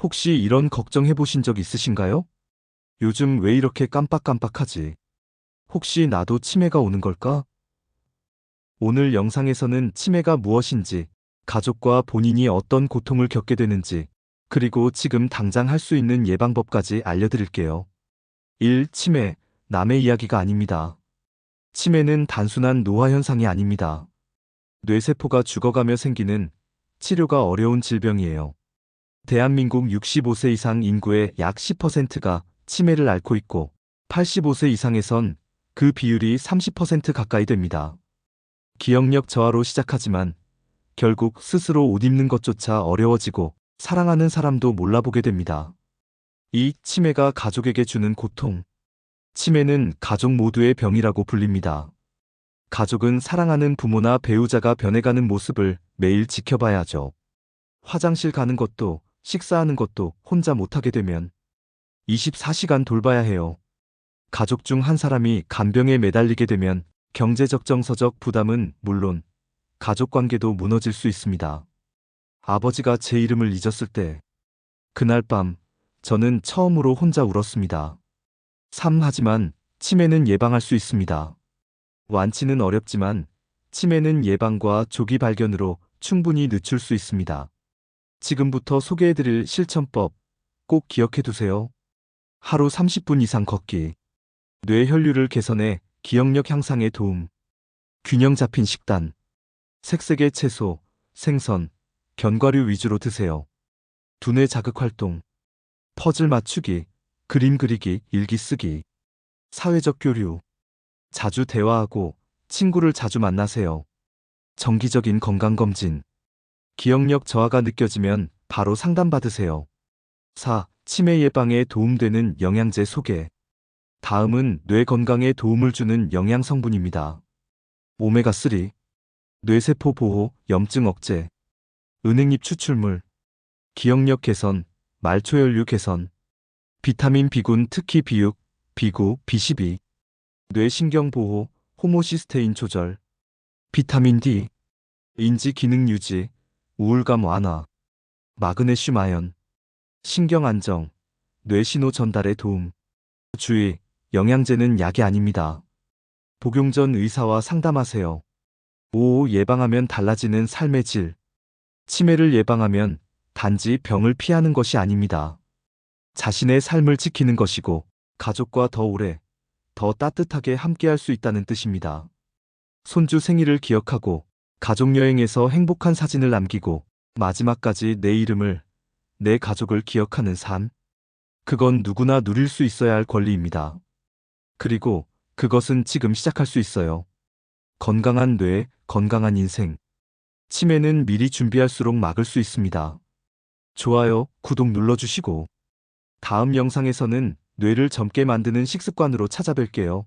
혹시 이런 걱정해 보신 적 있으신가요? 요즘 왜 이렇게 깜빡깜빡하지? 혹시 나도 치매가 오는 걸까? 오늘 영상에서는 치매가 무엇인지, 가족과 본인이 어떤 고통을 겪게 되는지, 그리고 지금 당장 할 수 있는 예방법까지 알려드릴게요. 1. 치매, 남의 이야기가 아닙니다. 치매는 단순한 노화 현상이 아닙니다. 뇌세포가 죽어가며 생기는 치료가 어려운 질병이에요. 대한민국 65세 이상 인구의 약 10%가 치매를 앓고 있고 85세 이상에선 그 비율이 30% 가까이 됩니다. 기억력 저하로 시작하지만 결국 스스로 옷 입는 것조차 어려워지고 사랑하는 사람도 몰라보게 됩니다. 이 치매가 가족에게 주는 고통. 치매는 가족 모두의 병이라고 불립니다. 가족은 사랑하는 부모나 배우자가 변해가는 모습을 매일 지켜봐야 하죠. 화장실 가는 것도 식사하는 것도 혼자 못하게 되면 24시간 돌봐야 해요. 가족 중 한 사람이 간병에 매달리게 되면 경제적 정서적 부담은 물론 가족 관계도 무너질 수 있습니다. 아버지가 제 이름을 잊었을 때 그날 밤 저는 처음으로 혼자 울었습니다. 3. 하지만 치매는 예방할 수 있습니다. 완치는 어렵지만 치매는 예방과 조기 발견으로 충분히 늦출 수 있습니다. 지금부터 소개해드릴 실천법 꼭 기억해 두세요. 하루 30분 이상 걷기. 뇌 혈류를 개선해 기억력 향상에 도움. 균형 잡힌 식단. 색색의 채소, 생선, 견과류 위주로 드세요. 두뇌 자극 활동. 퍼즐 맞추기, 그림 그리기, 일기 쓰기. 사회적 교류. 자주 대화하고 친구를 자주 만나세요. 정기적인 건강검진. 기억력 저하가 느껴지면 바로 상담받으세요. 4. 치매 예방에 도움되는 영양제 소개. 다음은 뇌 건강에 도움을 주는 영양 성분입니다. 오메가3, 뇌세포 보호, 염증 억제, 은행잎 추출물, 기억력 개선, 말초연류 개선, 비타민 B군 특히 B6, B9, B12, 뇌신경 보호, 호모시스테인 조절, 비타민 D, 인지 기능 유지, 우울감 완화, 마그네슘 아연, 신경 안정, 뇌신호 전달에 도움. 주의, 영양제는 약이 아닙니다. 복용 전 의사와 상담하세요. 5. 예방하면 달라지는 삶의 질. 치매를 예방하면 단지 병을 피하는 것이 아닙니다. 자신의 삶을 지키는 것이고 가족과 더 오래, 더 따뜻하게 함께할 수 있다는 뜻입니다. 손주 생일을 기억하고 가족 여행에서 행복한 사진을 남기고 마지막까지 내 이름을, 내 가족을 기억하는 삶. 그건 누구나 누릴 수 있어야 할 권리입니다. 그리고 그것은 지금 시작할 수 있어요. 건강한 뇌, 건강한 인생. 치매는 미리 준비할수록 막을 수 있습니다. 좋아요, 구독 눌러주시고. 다음 영상에서는 뇌를 젊게 만드는 식습관으로 찾아뵐게요.